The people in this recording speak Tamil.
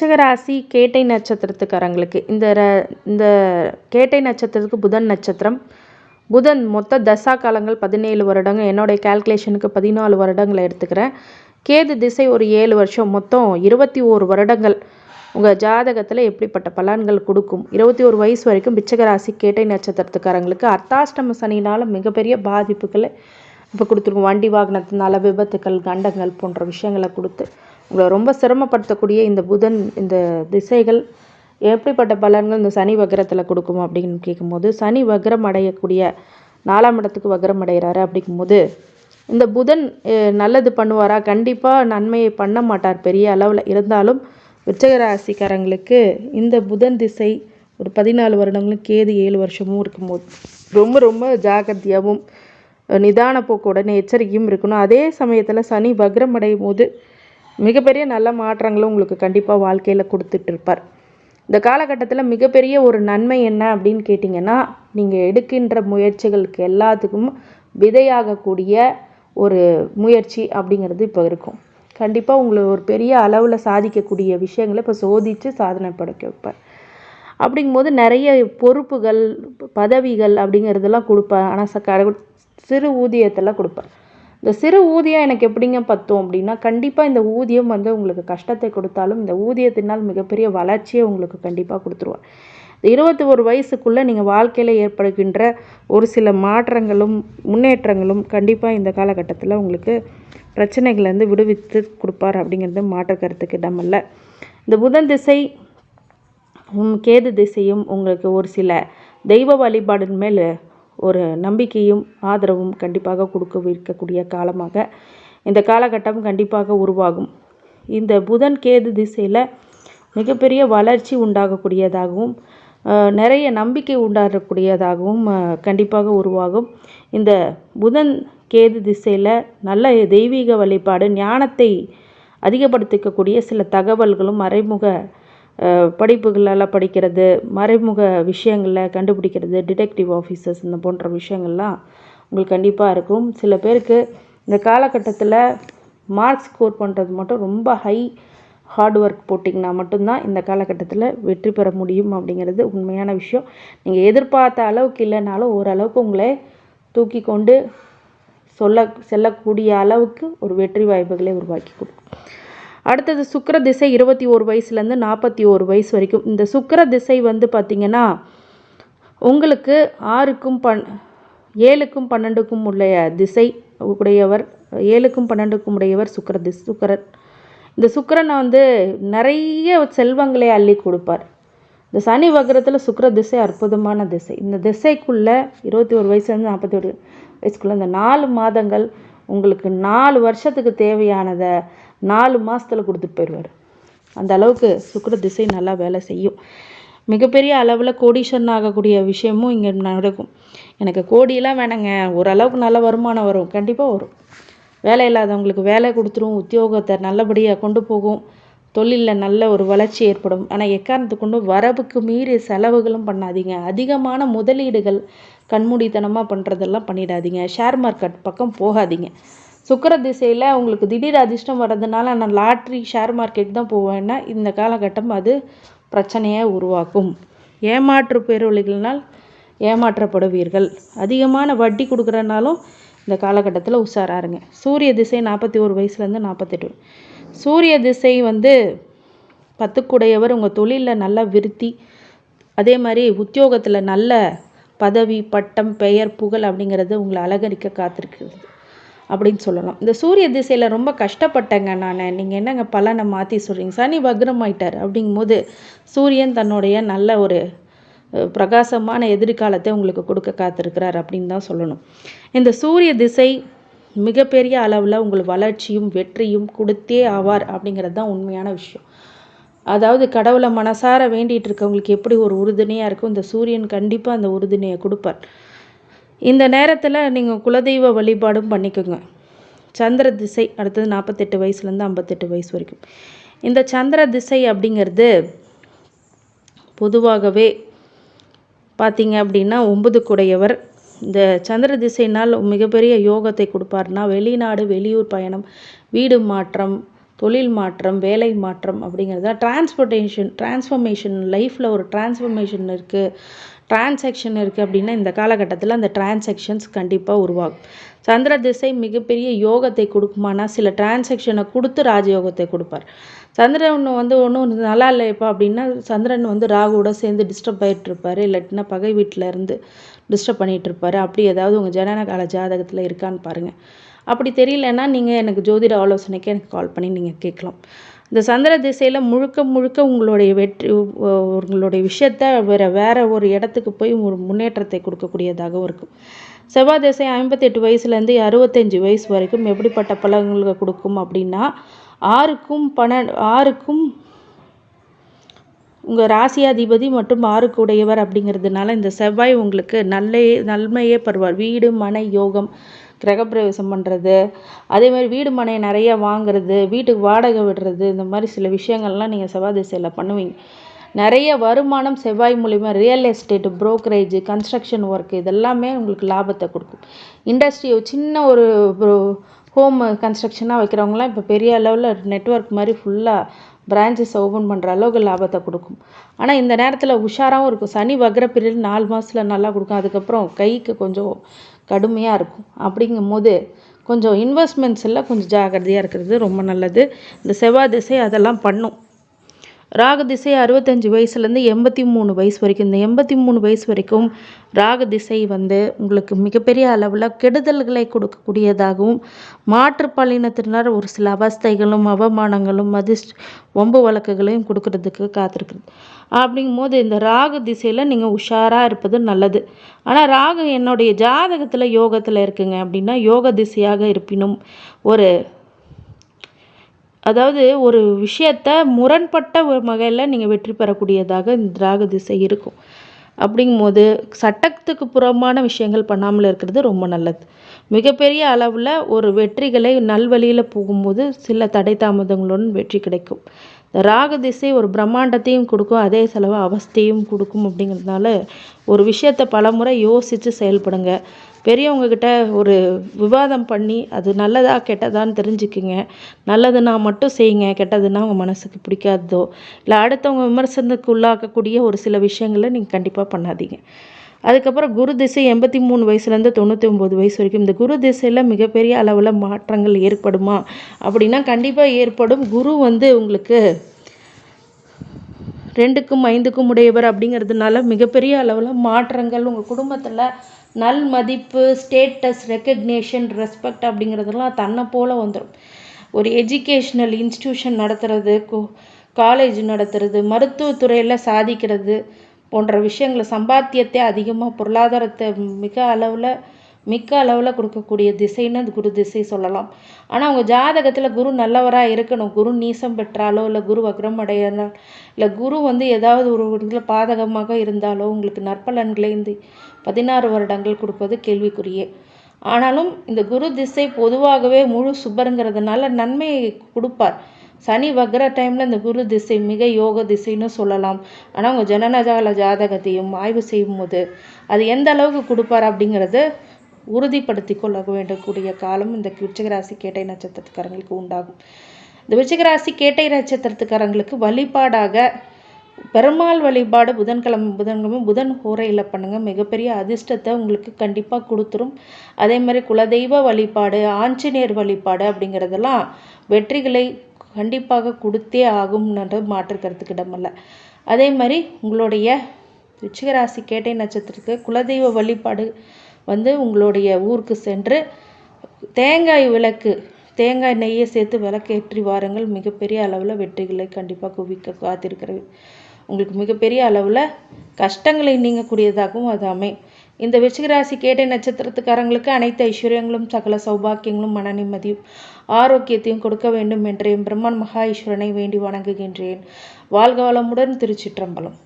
விருச்சகராசி கேட்டை நட்சத்திரத்துக்காரங்களுக்கு இந்த ர- இந்த கேட்டை நட்சத்திரத்துக்கு புதன் நட்சத்திரம். புதன் மொத்த தசா காலங்கள் பதினேழு வருடங்கள் என்னுடைய கால்குலேஷனுக்கு பதினாலு வருடங்களை எடுத்துக்கிறேன். கேது திசை ஒரு ஏழு வருஷம் மொத்தம் இருபத்தி ஓரு வருடங்கள். உங்கள் ஜாதகத்தில் எப்படிப்பட்ட பலன்கள் கொடுக்கும்? இருபத்தி ஒரு வயசு வரைக்கும் பிச்சகராசி கேட்டை நட்சத்திரத்துக்காரங்களுக்கு அர்த்தாஷ்டம சனினால் மிகப்பெரிய பாதிப்புகளை இப்போ கொடுத்துருக்கோம். வண்டி வாகனத்தினால விபத்துக்கள் கண்டங்கள் போன்ற விஷயங்களை கொடுத்து உங்களை ரொம்ப சிரமப்படுத்தக்கூடிய இந்த புதன் இந்த திசைகள் எப்படிப்பட்ட பலன்கள் இந்த சனி வக்ரத்தில் கொடுக்கும் அப்படின்னு கேட்கும்போது சனி வக்ரம் அடையக்கூடிய நாலாம் இடத்துக்கு வக்ரம் அடைகிறாரு அப்படிங்கும்போது இந்த புதன் நல்லது பண்ணுவாரா? கண்டிப்பாக நன்மையை பண்ண மாட்டார் பெரிய அளவில். இருந்தாலும் விருச்சக ராசிக்காரங்களுக்கு இந்த புதன் திசை ஒரு பதினாலு வருடங்களும் கேது ஏழு வருஷமும் இருக்கும்போது ரொம்ப ரொம்ப ஜாக்கிரதையாகவும் நிதான போக்குடன் எச்சரிக்கையும் இருக்கணும். அதே சமயத்தில் சனி வக்ரம் அடையும் போது மிகப்பெரிய நல்ல மாற்றங்களும் உங்களுக்கு கண்டிப்பாக வாழ்க்கையில் கொடுத்துட்டு இருப்பார். இந்த காலகட்டத்தில் மிகப்பெரிய ஒரு நன்மை என்ன அப்படின்னு கேட்டிங்கன்னா நீங்கள் எடுக்கின்ற முயற்சிகளுக்கு எல்லாத்துக்கும் விதையாகக்கூடிய ஒரு முயற்சி அப்படிங்கிறது இப்போ இருக்கும். கண்டிப்பாக உங்களை ஒரு பெரிய அளவில் சாதிக்கக்கூடிய விஷயங்களை இப்போ சோதித்து சாதனை படைக்க வைப்பார். அப்படிங்கும்போது நிறைய பொறுப்புகள் பதவிகள் அப்படிங்கிறதெல்லாம் கொடுப்பார். ஆனால் ச சிறு ஊதியத்தெல்லாம் கொடுப்பார். இந்த சிறு ஊதியம் எனக்கு எப்படிங்க பத்தும் அப்படின்னா கண்டிப்பாக இந்த ஊதியம் வந்து உங்களுக்கு கஷ்டத்தை கொடுத்தாலும் இந்த ஊதியத்தினால் மிகப்பெரிய வளர்ச்சியை உங்களுக்கு கண்டிப்பாக கொடுத்துருவார். இந்த இருபத்தி ஒரு வயசுக்குள்ளே நீங்கள் வாழ்க்கையில் ஏற்படுகின்ற ஒரு சில மாற்றங்களும் முன்னேற்றங்களும் கண்டிப்பாக இந்த காலகட்டத்தில் உங்களுக்கு பிரச்சனைகள்லேருந்து விடுவித்து கொடுப்பார் அப்படிங்கிறது மாற்று கருத்துக்கு இடமில்ல இந்த புதன் திசை உம் கேது திசையும் உங்களுக்கு ஒரு சில தெய்வ வழிபாடின் மேல் ஒரு நம்பிக்கையும் ஆதரவும் கண்டிப்பாக கொடுக்க இருக்கக்கூடிய காலமாக இந்த காலகட்டம் கண்டிப்பாக உருவாகும். இந்த புதன் கேது திசையில் மிகப்பெரிய வளர்ச்சி உண்டாகக்கூடியதாகவும் நிறைய நம்பிக்கை உண்டாகக்கூடியதாகவும் கண்டிப்பாக உருவாகும். இந்த புதன் கேது திசையில் நல்ல தெய்வீக வழிபாடு ஞானத்தை அதிகப்படுத்திக்கக்கூடிய சில தகவல்களும் மறைமுக படிப்புகளெல்லாம் படிக்கிறது மறைமுக விஷயங்களில் கண்டுபிடிக்கிறது டிடெக்டிவ் ஆஃபீஸர்ஸ் இந்த போன்ற விஷயங்கள்லாம் உங்களுக்கு கண்டிப்பாக இருக்கும். சில பேருக்கு இந்த காலகட்டத்தில் மார்க் ஸ்கோர் பண்ணுறது மட்டும் ரொம்ப ஹை ஹார்ட் ஒர்க் போட்டிங்கன்னா மட்டும்தான் இந்த காலகட்டத்தில் வெற்றி பெற முடியும் அப்படிங்கிறது உண்மையான விஷயம். நீங்கள் எதிர்பார்த்த அளவுக்கு இல்லைனாலும் ஓரளவுக்கு உங்களை தூக்கி கொண்டு சொல்ல செல்லக்கூடிய அளவுக்கு ஒரு வெற்றி வாய்ப்புகளை உருவாக்கி கொடுக்கும். அடுத்தது சுக்கர திசை இருபத்தி ஒரு வயசுலேருந்து நாற்பத்தி ஒரு வயசு வரைக்கும். இந்த சுக்கர திசை வந்து பார்த்திங்கன்னா உங்களுக்கு ஆறுக்கும் பன் ஏழுக்கும் பன்னெண்டுக்கும் உடைய திசை உடையவர் ஏழுக்கும் பன்னெண்டுக்கும் உடையவர் சுக்கர திஸ் சுக்கரன் இந்த சுக்கரனை வந்து நிறைய செல்வங்களை அள்ளி கொடுப்பார். இந்த சனி வக்ரத்தில் சுக்கர திசை அற்புதமான திசை. இந்த திசைக்குள்ளே இருபத்தி ஒரு வயசுலேருந்து நாற்பத்தி ஒரு வயசுக்குள்ளே இந்த நாலு மாதங்கள் உங்களுக்கு நாலு வருஷத்துக்கு தேவையானதை நாலு மாதத்தில் கொடுத்துட்டு போயிடுவார் அந்த அளவுக்கு சுக்கிர திசை நல்லா வேலை செய்யும். மிகப்பெரிய அளவில் கோடீஸ்வரன் ஆகக்கூடிய விஷயமும் இங்கே நடக்கும். எனக்கு கோடியெல்லாம் வேணாங்க. ஓரளவுக்கு நல்ல வருமானம் வரும். கண்டிப்பாக வரும். வேலை இல்லாதவங்களுக்கு வேலை கொடுத்துரும். உத்தியோகத்தை நல்லபடியாக கொண்டு போகும். தொழிலில் நல்ல ஒரு வளர்ச்சி ஏற்படும். ஆனால் எக்காரணத்தை கொண்டு வரவுக்கு மீறி செலவுகளும் பண்ணாதீங்க. அதிகமான முதலீடுகள் கண்மூடித்தனமாக பண்ணுறதெல்லாம் பண்ணிடாதீங்க. ஷேர் மார்க்கெட் பக்கம் போகாதீங்க. சுக்கிர திசையில் உங்களுக்கு திடீர் அதிர்ஷ்டம் வர்றதுனால நான் லாட்ரி ஷேர் மார்க்கெட் தான் போவேன்னா இந்த காலகட்டம் அது பிரச்சனையை உருவாக்கும். ஏமாற்று பேரொழிகளினால் ஏமாற்றப்படுவீர்கள். அதிகமான வட்டி கொடுக்குறனாலும் இந்த காலகட்டத்தில் உஷாராக இருங்க. சூரிய திசை நாற்பத்தி ஒரு வயசுலேருந்து நாற்பத்தெட்டு சூரிய திசை வந்து பத்துக்குடையவர் உங்கள் தொழிலில் நல்லா விருத்தி அதே மாதிரி உத்தியோகத்தில் நல்ல பதவி பட்டம் பெயர் புகழ் அப்படிங்கிறது உங்களை அலங்கரிக்க காத்திருக்கிறது. அப்படின்னு சொல்லலாம். இந்த சூரிய திசையில் ரொம்ப கஷ்டப்பட்டேங்க நான். நீங்கள் என்னங்க பலனை மாற்றி சொல்கிறீங்க சனி வக்ரம் ஆயிட்டார் அப்படிங்கும்போது சூரியன் தன்னுடைய நல்ல ஒரு பிரகாசமான எதிர்காலத்தை உங்களுக்கு கொடுக்க காத்திருக்கிறார் அப்படின்னு தான் சொல்லணும். இந்த சூரிய திசை மிகப்பெரிய அளவில் உங்களுக்கு வளர்ச்சியும் வெற்றியும் கொடுத்தே ஆவார் அப்படிங்கிறது தான் உண்மையான விஷயம். அதாவது கடவுளை மனசார வேண்டிகிட்டு இருக்கவங்களுக்கு எப்படி ஒரு உறுதுணையாக இருக்கும் இந்த சூரியன் கண்டிப்பாக அந்த உறுதுணையை கொடுப்பார். இந்த நேரத்தில் நீங்கள் குலதெய்வ வழிபாடும் பண்ணிக்கோங்க. சந்திர திசை அடுத்தது நாற்பத்தெட்டு வயசுலேருந்து ஐம்பத்தெட்டு வயசு வரைக்கும். இந்த சந்திர திசை அப்படிங்கிறது பொதுவாகவே பார்த்தீங்க அப்படின்னா ஒன்பது குடையவர். இந்த சந்திர திசைனால் மிகப்பெரிய யோகத்தை கொடுப்பார்னா வெளிநாடு வெளியூர் பயணம் வீடு மாற்றம் தொழில் மாற்றம் வேலை மாற்றம் அப்படிங்கிறது. டிரான்ஸ்போர்ட்டேஷன் டிரான்ஸ்ஃபர்மேஷன் லைஃப்பில் ஒரு டிரான்ஸ்ஃபர்மேஷன் இருக்குது டிரான்சாக்ஷன் இருக்குது அப்படின்னா இந்த காலகட்டத்தில் அந்த டிரான்சாக்ஷன்ஸ் கண்டிப்பாக உருவாகும். சந்திர திசை மிகப்பெரிய யோகத்தை கொடுக்குமானா சில டிரான்சாக்ஷனை கொடுத்து ராஜயோகத்தை கொடுப்பார். சந்திரன் வந்து ஒன்றும் நல்லா இல்லைப்பா அப்படின்னா சந்திரன் வந்து ராகுவோட சேர்ந்து டிஸ்டர்ப் ஆகிட்டு இருப்பார் இல்லாட்டினா பகை வீட்டில் இருந்து டிஸ்டர்ப் பண்ணிகிட்டு இருப்பார் அப்படி ஏதாவது உங்கள் ஜனன கால ஜாதகத்தில் இருக்கான்னு பாருங்கள் அப்படி தெரியலன்னா நீங்கள் எனக்கு ஜோதிட ஆலோசனைக்கு எனக்கு கால் பண்ணி நீங்கள் கேட்கலாம். இந்த சந்திர திசையில் முழுக்க முழுக்க உங்களுடைய வெற்றி உங்களுடைய விஷயத்த வேறு வேறு ஒரு இடத்துக்கு போய் ஒரு முன்னேற்றத்தை கொடுக்கக்கூடியதாகவும் இருக்கும். செவ்வாய் திசை ஐம்பத்தெட்டு வயசுலேருந்து அறுபத்தஞ்சி வயசு வரைக்கும் எப்படிப்பட்ட பலன்களை கொடுக்கும் அப்படின்னா ஆறுக்கும் பன ஆறுக்கும் உங்கள் ராசியாதிபதி மற்றும் ஆறுக்கு உடையவர் அப்படிங்கிறதுனால இந்த செவ்வாய் உங்களுக்கு நல்ல நன்மையே பருவார் வீடு மனை யோகம் கிரகப்பிரவேசம் பண்ணுறது அதே மாதிரி வீடு மனை நிறைய வாங்குறது வீட்டுக்கு வாடகை விடுறது இந்த மாதிரி சில விஷயங்கள்லாம் நீங்கள் செவ்வாய் திசையில் பண்ணுவீங்க. நிறைய வருமானம் செவ்வாய் மூலிமா real estate brokerage construction work இதெல்லாமே உங்களுக்கு லாபத்தை கொடுக்கும். இண்டஸ்ட்ரி சின்ன ஒரு ஹோம் கன்ஸ்ட்ரக்ஷனாக வைக்கிறவங்களாம் இப்போ பெரிய அளவில் நெட்ஒர்க் மாதிரி ஃபுல்லாக பிரான்ச்சஸ் ஓப்பன் பண்ணுற அளவுக்கு லாபத்தை கொடுக்கும். ஆனால் இந்த நேரத்தில் உஷாராகவும் இருக்கும். சனி வகர பீரியட் நாலு மாதத்தில் நல்லா கொடுக்கும். அதுக்கப்புறம் கைக்கு கொஞ்சம் கடுமையாக இருக்கும். அப்படிங்கும் போது கொஞ்சம் இன்வெஸ்ட்மெண்ட்ஸ் எல்லாம் கொஞ்சம் ஜாக்கிரதையாக இருக்கிறது ரொம்ப நல்லது. இந்த செவ்வாய் திசை அதெல்லாம் பண்ணும். ராகு திசை அறுபத்தஞ்சு வயசுலேருந்து எண்பத்தி மூணு வயசு வரைக்கும். இந்த எண்பத்தி மூணு வயசு வரைக்கும் ராகு திசை வந்து உங்களுக்கு மிகப்பெரிய அளவில் கெடுதல்களை கொடுக்கக்கூடியதாகவும் மாற்றுப்பாலினத்தினர் ஒரு சில அவஸ்தைகளும் அவமானங்களும் அதிர்ஷ்ட ஒம்பு வழக்குகளையும் கொடுக்கறதுக்கு காத்திருக்குது. அப்படிங்கும் போது இந்த ராகு திசையில் நீங்கள் உஷாராக இருப்பது நல்லது. ஆனால் ராகு என்னுடைய ஜாதகத்தில் யோகத்தில் இருக்குங்க. அப்படின்னா யோக திசையாக இருப்பினும் ஒரு அதாவது ஒரு விஷயத்த முரண்பட்ட ஒரு வகையில் நீங்கள் வெற்றி பெறக்கூடியதாக இந்த ராகு திசை இருக்கும். அப்படிங்கும்போது சட்டத்துக்கு புறமான விஷயங்கள் பண்ணாமல் இருக்கிறது ரொம்ப நல்லது. மிகப்பெரிய அளவில் ஒரு வெற்றிகளை நல்வழியில் போகும்போது சில தடை தாமதங்களுடன் வெற்றி கிடைக்கும். ராகு திசை ஒரு பிரம்மாண்டத்தையும் கொடுக்கும் அதே செலவு அவஸ்தையும் கொடுக்கும் அப்படிங்கிறதுனால ஒரு விஷயத்தை பலமுறை யோசித்து செயல்படுங்க. பெரியவங்கக்கிட்ட ஒரு விவாதம் பண்ணி அது நல்லதா கெட்டதான்னு தெரிஞ்சுக்குங்க. நல்லதுன்னா மட்டும் செய்யுங்க கெட்டதுன்னா உங்கள் மனசுக்கு பிடிக்காததோ. இல்லை அடுத்தவங்க விமர்சனத்துக்கு உள்ளாக்கக்கூடிய ஒரு சில விஷயங்களை நீங்கள் கண்டிப்பாக பண்ணாதீங்க. அதுக்கப்புறம் குரு திசை எண்பத்தி மூணு வயசுலேருந்து தொண்ணூற்றி ஒம்பது வயசு வரைக்கும். இந்த குரு திசையில் மிகப்பெரிய அளவில் மாற்றங்கள் ஏற்படுமா? அப்படின்னா கண்டிப்பாக ஏற்படும். குரு வந்து உங்களுக்கு ரெண்டுக்கும் ஐந்துக்கும் உடையவர் அப்படிங்கிறதுனால மிகப்பெரிய அளவில் மாற்றங்கள் உங்கள் குடும்பத்தில் நல் மதிப்பு ஸ்டேட்டஸ் ரெக்கக்னேஷன் ரெஸ்பெக்ட் அப்படிங்கிறதெல்லாம் தன்னை போல் வந்துடும் ஒரு எஜுகேஷ்னல் இன்ஸ்டியூஷன் நடத்துறது காலேஜ் நடத்துறது மருத்துவத்துறையில் சாதிக்கிறது போன்ற விஷயங்களை சம்பாத்தியத்தை அதிகமாக பொருளாதாரத்தை மிக அளவில் மிக்க அளவில் கொடுக்கக்கூடிய திசைன்னு அது குரு திசை சொல்லலாம். ஆனால் அவங்க ஜாதகத்தில் குரு நல்லவராக இருக்கணும். குரு நீசம் பெற்றாலோ இல்லை குரு வக்ரம் அடையினால் இல்லை குரு வந்து ஏதாவது ஒரு இதில் பாதகமாக இருந்தாலோ உங்களுக்கு நற்பலன்களை இந்த பதினாறு வருடங்கள் கொடுப்பது கேள்விக்குரியே ஆனாலும் இந்த குரு திசை பொதுவாகவே முழு சுபருங்கிறதுனால நன்மையை கொடுப்பார். சனி வக்ர டைமில் இந்த குரு திசை மிக யோக திசைன்னு சொல்லலாம். ஆனால் உங்கள் ஜனனஜால ஜாதகத்தையும் ஆய்வு செய்யும் போது அது எந்த அளவுக்கு கொடுப்பார் அப்படிங்கிறது உறுதிப்படுத்தி கொள்ள வேண்டக்கூடிய காலம் இந்த விருச்சிகராசி கேட்டை நட்சத்திரத்துக்காரங்களுக்கு உண்டாகும். இந்த விருச்சிகராசி கேட்டை நட்சத்திரத்துக்காரங்களுக்கு வழிபாடாக பெருமாள் வழிபாடு புதன்கிழமை புதன்கிழமை புதன் ஹோரையில் பண்ணுங்கள் மிகப்பெரிய அதிர்ஷ்டத்தை உங்களுக்கு கண்டிப்பாக கொடுத்துரும். அதே மாதிரி குலதெய்வ வழிபாடு ஆஞ்சநேயர் வழிபாடு அப்படிங்கிறதெல்லாம் வெற்றிகளை கண்டிப்பாக கொடுத்தே ஆகும்ன்ற கருத்துக்கு இடமில்லை. அதே மாதிரி உங்களுடைய ரிச்சிகராசி கேட்டை நட்சத்திரத்துக்கு குலதெய்வ வழிபாடு வந்து உங்களுடைய ஊருக்கு சென்று தேங்காய் விளக்கு தேங்காய் நெய்யை சேர்த்து விளக்கேற்றி வாருங்கள். மிகப்பெரிய அளவில் வெற்றிகளை கண்டிப்பாக குவிக்க காத்திருக்கிறது. உங்களுக்கு மிகப்பெரிய அளவில் கஷ்டங்களை நீங்கக்கூடியதாகவும் அது அமை இந்த விருச்சிகராசி கேட்டை நட்சத்திரத்துக்காரங்களுக்கு அனைத்து ஐஸ்வர்யங்களும் சகல சௌபாக்கியங்களும் மன நிம்மதியும் ஆரோக்கியத்தையும் கொடுக்க வேண்டும் என்ற பிரம்மன் மகா ஈஸ்வரனை வேண்டி வணங்குகின்றேன். வாழ்க வளமுடன் திருச்சிற்றம்பலம்.